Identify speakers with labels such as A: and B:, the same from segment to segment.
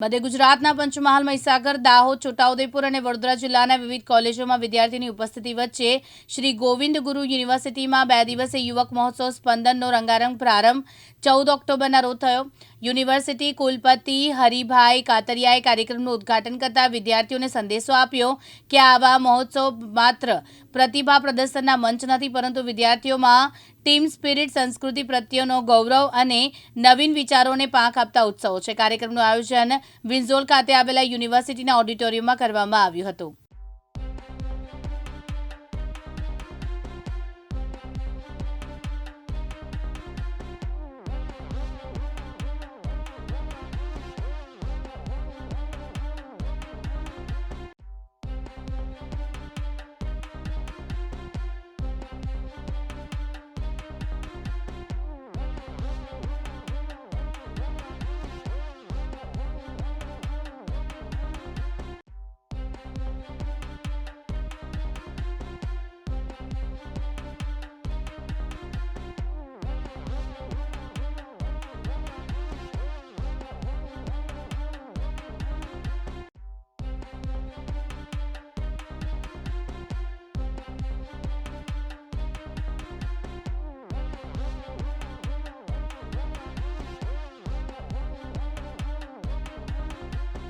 A: મધ્ય ગુજરાતના પંચમહાલ મહીસાગર, દાહોદ, છોટાઉદેપુર અને વડોદરા જિલ્લાના વિવિધ કોલેજોમાં વિદ્યાર્થીની ઉપસ્થિતિ વચ્ચે શ્રી ગોવિંદ ગુરુ યુનિવર્સિટીમાં બે દિવસે યુવક મહોત્સવ સ્પંદનનો રંગારંગ પ્રારંભ ચૌદ ઓક્ટોબરના રોજ થયો. યુનિવર્સિટી કુલપતિ હરિભાઈ કાતરિયાએ કાર્યક્રમનું ઉદ્ઘાટન કરતા વિદ્યાર્થીઓને સંદેશો આપ્યો કે આવા મહોત્સવ માત્ર પ્રતિભા પ્રદર્શનના મંચ નથી, પરંતુ વિદ્યાર્થીઓમાં ટીમ સ્પિરિટ, સંસ્કૃતિ પ્રત્યેનો ગૌરવ અને નવીન વિચારોને પાંખ આપતા ઉત્સવો છે. કાર્યક્રમનું આયોજન વિન્ઝોલ ખાતે આવેલા યુનિવર્સિટીના ઓડિટોરિયમમાં કરવામાં આવ્યું હતું.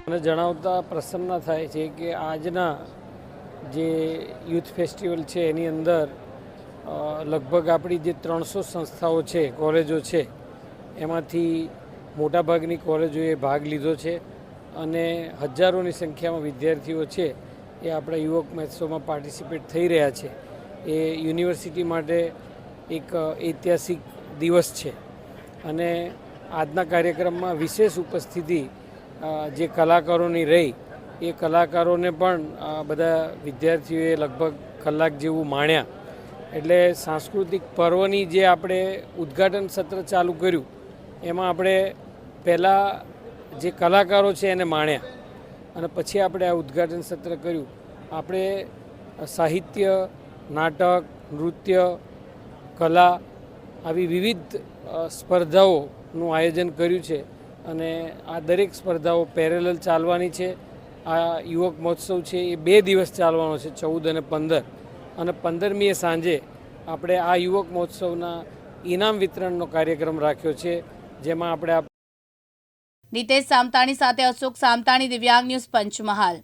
B: મને જણાવતા પ્રસન્ન થાય છે કે આજના જે યુથ ફેસ્ટિવલ છે, એની અંદર લગભગ આપણી જે ત્રણસો સંસ્થાઓ છે, કોલેજો છે, એમાંથી મોટાભાગની કોલેજોએ ભાગ લીધો છે અને હજારોની સંખ્યામાં વિદ્યાર્થીઓ છે એ આપણા યુવક મહોત્સવમાં પાર્ટિસિપેટ થઈ રહ્યા છે. એ યુનિવર્સિટી માટે એક ઐતિહાસિક દિવસ છે અને આજના કાર્યક્રમમાં વિશેષ ઉપસ્થિતિ જે કલાકારોની રહી, એ કલાકારોને પણ બધા વિદ્યાર્થીઓએ લગભગ કલાક જેવું માણ્યા. એટલે સાંસ્કૃતિક પર્વની જે આપણે ઉદ્ઘાટન સત્ર ચાલુ કર્યું, એમાં આપણે પહેલાં જે કલાકારો છે એને માણ્યા. અને પછી આપણે આ ઉદ્ઘાટન સત્ર કર્યું. આપણે સાહિત્ય, નાટક, નૃત્ય, કલા, આવી વિવિધ સ્પર્ધાઓનું આયોજન કર્યું છે. અને આ દરેક સ્પર્ધાઓ પેરેલલ ચાલવાની છે. આ યુવક મહોત્સવ છે એ બે દિવસ ચાલવાનો છે, ચૌદ અને પંદર. અને પંદરમીએ સાંજે આપણે આ યુવક મહોત્સવના ઇનામ વિતરણનો કાર્યક્રમ રાખ્યો છે, જેમાં આપણે
A: નિતેશ સામતાણી સાથે અશોક સામતાણી, દિવ્યાંગ ન્યૂઝ પંચમહાલ.